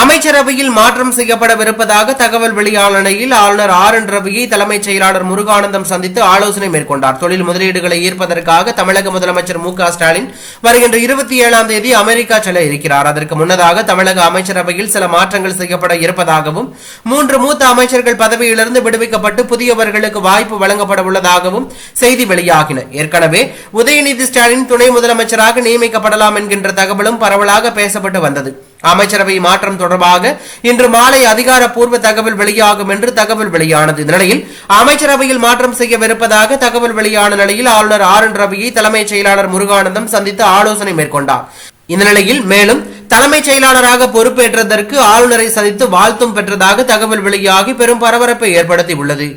அமைச்சரவையில் மாற்றம் செய்யப்படவிருப்பதாக தகவல் வெளியான ஆளுநர் ஆர் என் ரவியை தலைமைச் செயலாளர் முருகானந்தம் சந்தித்து ஆலோசனை மேற்கொண்டார். தொழில் முதலீடுகளை ஈர்ப்பதற்காக தமிழக முதலமைச்சர் மு ஸ்டாலின் வருகின்ற இருபத்தி ஏழாம் தேதி அமெரிக்கா செல்ல இருக்கிறார். அதற்கு முன்னதாக தமிழக அமைச்சரவையில் சில மாற்றங்கள் செய்யப்பட இருப்பதாகவும் மூன்று மூத்த அமைச்சர்கள் பதவியிலிருந்து விடுவிக்கப்பட்டு புதியவர்களுக்கு வாய்ப்பு வழங்கப்பட உள்ளதாகவும் செய்தி வெளியாகின. ஏற்கனவே உதயநிதி ஸ்டாலின் துணை முதலமைச்சராக நியமிக்கப்படலாம் என்கின்ற தகவலும் பரவலாக பேசப்பட்டு வந்தது. அமைச்சரவை மாற்றம் தொடர்பாக இன்று மாலை அதிகாரப்பூர்வ தகவல் வெளியாகும் என்று தகவல் வெளியானது. இந்த நிலையில் அமைச்சரவையில் மாற்றம் செய்யவிருப்பதாக தகவல் வெளியான நிலையில் ஆளுநர் ஆர் என் ரவியை தலைமைச் செயலாளர் முருகானந்தம் சந்தித்து ஆலோசனை மேற்கொண்டார். இந்த நிலையில் மேலும் தலைமைச் செயலாளராக பொறுப்பேற்றதற்கு ஆளுநரை சந்தித்து வாழ்த்தும் பெற்றதாக தகவல் வெளியாகி பெரும் பரபரப்பை ஏற்படுத்தியுள்ளது.